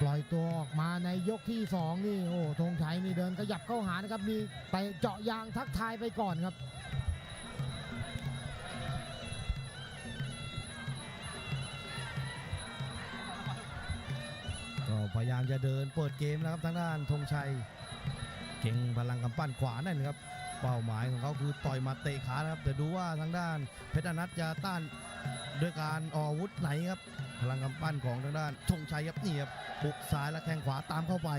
ปล่อยตัวออกมาในยกที่สองนี่โอ้ธงชัยนี่เดินขยับเข้าหานะครับ มีไปเจาะยางทักทายไปก่อนครับ ก็พยายามจะเดินเปิดเกมนะครับทางด้านธงชัย เก่งพลังกำปั้นขวานั่นครับ เป้าหมายของเขาคือต่อยมาเตะขานะครับแต่ดูว่าทางด้านเพชรอนัทจะต้าน ด้วยการออกอาวุธไหนครับ พลังกำปั้นของทางด้านธงชัยครับนี่ครับบุกซ้ายและแข้งขวาตามเข้าไป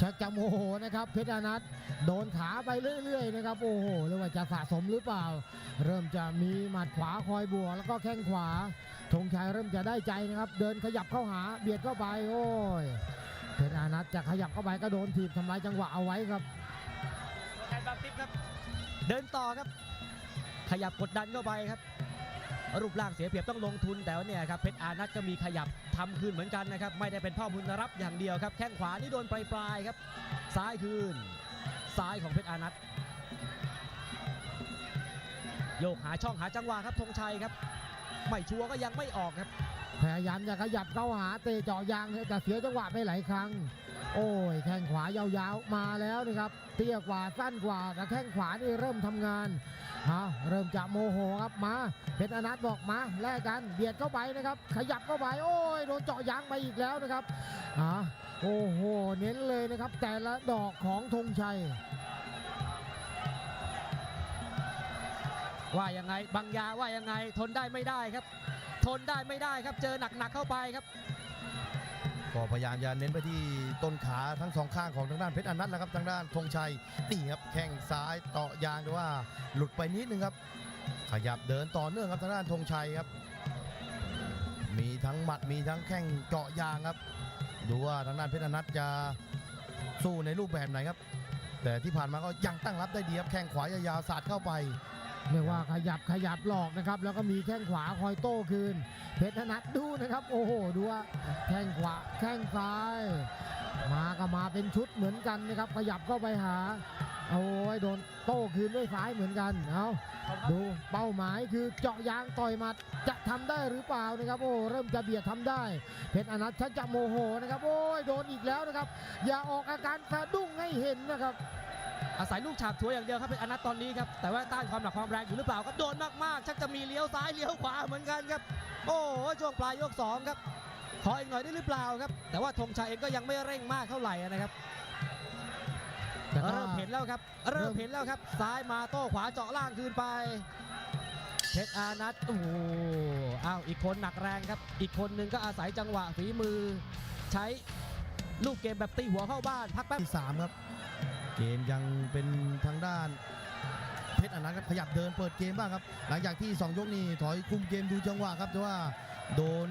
ชักจะโมโหนะครับเพชรอนัทโดนขาไปเรื่อย ๆ นะครับโอ้โหเรียกว่าจะสะสมหรือเปล่า เริ่มจะมีหมัดขวาคอยบวกแล้วก็แข้งขวาธงชัยเริ่มจะได้ใจนะครับ เดินขยับเข้าหาเบียดเข้าไปโอ้ยเพชรอนัทจะขยับเข้าไปก็โดนถีบทำลายจังหวะเอาไว้ครับแทนบางติ๊บครับ เดินต่อครับ ขยับกดดันเข้าไปครับ รูปร่างเสียเปรียบต้องลงทุนแต่ว่าเนี่ยครับเพชรอานัทก็มีขยับทำคืนเหมือนกันนะครับไม่ได้เป็นพ่อบุญรับอย่างเดียวครับแข้งขวานี่โดนปลายๆครับซ้ายคืน ซ้ายของเพชรอานัทโยกหาช่องหาจังหวะครับธงชัยครับ ไม่ชัวร์ก็ยังไม่ออกครับพยายามจะขยับเข้าหาเตะเจาะยางแต่เสียจังหวะไปหลายครั้ง โอ้ยแข้งขวายาวๆมาแล้วนะครับ เตี้ยกว่าสั้นกว่าแต่แข้งขวานี่เริ่มทำงานเอาเริ่มจะโมโหครับมาเพชรอนัทบอกมาแลกกันเบียดเข้าไปนะครับ ขยับเข้าไปโอ้ยโดนเจาะยางไปอีกแล้วนะครับอ่าโอ้โหเน้นเลยนะครับ แต่ละดอกของธงชัยว่ายังไงบางยาว่ายังไงทนได้ไม่ได้ครับ ทนได้ไม่ได้ครับเจอหนักๆเข้าไปครับ ก็พยายามจะเน้นไปที่ต้นขาทั้งสองข้างของทางด้านเพชรอนัทแล้วครับทางด้านธงชัยนี่ครับแข้งซ้ายเตาะยางแต่ว่าหลุดไปนิดนึงครับ ขยับเดินต่อเนื่องครับทางด้านธงชัยครับ มีทั้งหมัดมีทั้งแข้งเจาะยางครับ ดูว่าทางด้านเพชรอนัทจะสู้ในรูปแบบไหนครับ แต่ที่ผ่านมาก็ยังตั้งรับได้ดีครับแข้งขวายาวๆสาดเข้าไป เรียกว่าขยับขยับหลอกนะครับ แล้วก็มีแข้งขวาคอยโต้คืน เพชรธนัทดูนะครับ โอ้โห ดูว่าแข้งขวาแข้งซ้าย มาก็มาเป็นชุดเหมือนกันนะครับ ขยับเข้าไปหาโอ้ยโดนโต้คืนด้วยซ้ายเหมือนกันเอาดูเป้าหมายคือเจาะยางต่อยมัดจะทำได้หรือเปล่านะครับ โอ้เริ่มจะเบียดทำได้ เพชรอนัทชักจะโมโหนะครับ โอ้ยโดนอีกแล้วนะครับ อย่าออกอาการสะดุ้งให้เห็นนะครับ อาศัยลูกฉาบฉวยอย่างเดียวครับเป็นอนัทตอนนี้ครับแต่ว่าต้านความหนักความแรงอยู่หรือเปล่าก็โดนมากๆชักจะมีเลี้ยวซ้ายเลี้ยวขวาเหมือนกันครับ โอ้โหช่วงปลายยกสองครับขออีกหน่อยได้หรือเปล่าครับ แต่ว่าธงชัยเองก็ยังไม่เร่งมากเท่าไหร่นะครับแต่ก็เริ่มเห็นแล้วครับ เริ่มเห็นแล้วครับ ซ้ายมาโต้ขวาเจาะล่างคืนไปเพชรอานัทโอ้โหอ้าวอีกคนหนักแรงครับ อีกคนหนึ่งก็อาศัยจังหวะฝีมือ ใช้ลูกเกมแบบตีหัวเข้าบ้านพักแป๊บที่3ครับ เกมยังเป็นทางด้านเพชรอนันต์ครับขยับเดินเปิดเกมบ้างครับ หลังจากที่ 2 ยกนี้ถอยคุมเกมดูจังหวะครับแต่ว่าโดน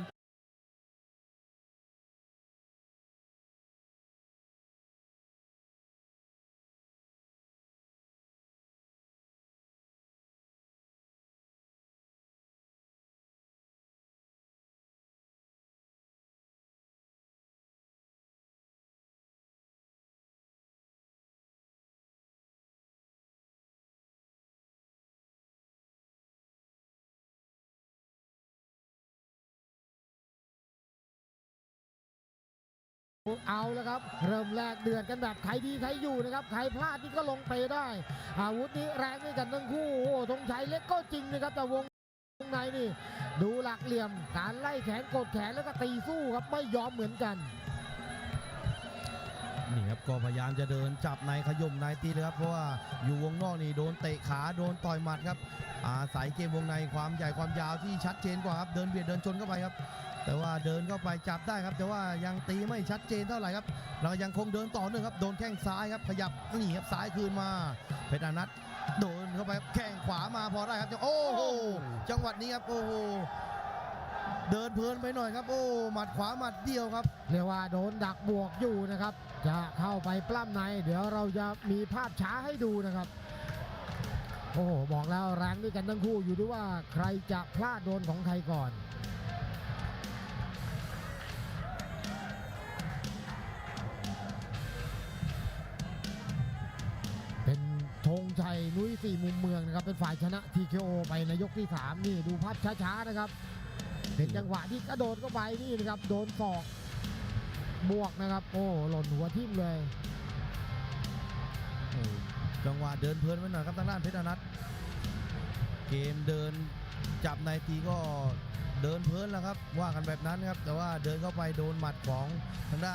เอาแล้วครับ เริ่มแรกเดือดกันแบบใครดีใครอยู่นะครับ ใครพลาดนี่ก็ลงไปได้ อาวุธนี้แรงด้วยกันทั้งคู่ โอ้ธงชัยเล็กก็จริงนะครับ แต่วงในนี่ ดูหลักเหลี่ยม การไล่แขนกดแขนแล้วก็ตีสู้ครับไม่ยอมเหมือนกันนี่ครับก็พยายามจะเดินจับในขย่มในตีเลยครับเพราะว่าอยู่วงนอกนี่โดนเตะขาโดนต่อยหมัดครับอาศัยเกมวงในความใหญ่ความยาวที่ชัดเจนกว่าครับเดินเบียดเดินชนเข้าไปครับ แต่ว่าเดินเข้าไปจับได้ครับ แต่ว่ายังตีไม่ชัดเจนเท่าไหร่ครับเรายังคงเดินต่อเนื่องครับโดนแข้งซ้ายครับขยับนี่ครับซ้ายคืนมาเพชรอนัทโดนเข้าไปแข้งขวามาพอได้ครับโอ้โหจังหวัดนี้ครับโอ้โหเดินเพลินไปหน่อยครับ โอ้หมัดขวาหมัดเดียวครับเรียกว่าโดนดักบวกอยู่นะครับ จะเข้าไปปล้ำใน เดี๋ยวเราจะมีภาพช้าให้ดูนะครับ โอ้โหบอกแล้วแรงด้วยกันทั้งคู่อยู่ด้วยว่าใครจะพลาดโดนของใครก่อน นุ้ยสี่มุมเมืองนะครับเป็นฝ่ายชนะ TKO ไปในยกที่ 3 นี่ดูภาพช้าๆนะครับเป็นจังหวะที่กระโดดเข้าไปนี่นะครับโดนศอกบวกนะครับ โอ้หล่นหัวทิ่มเลย จังหวะเดินเพลินไปหน่อยครับทางด้านเพชรอนัทเกมเดินจับในตีก็เดินเพลินแล้วครับว่ากันแบบนั้นครับแต่ว่าเดินเข้าไปโดนหมัดของทางด้าน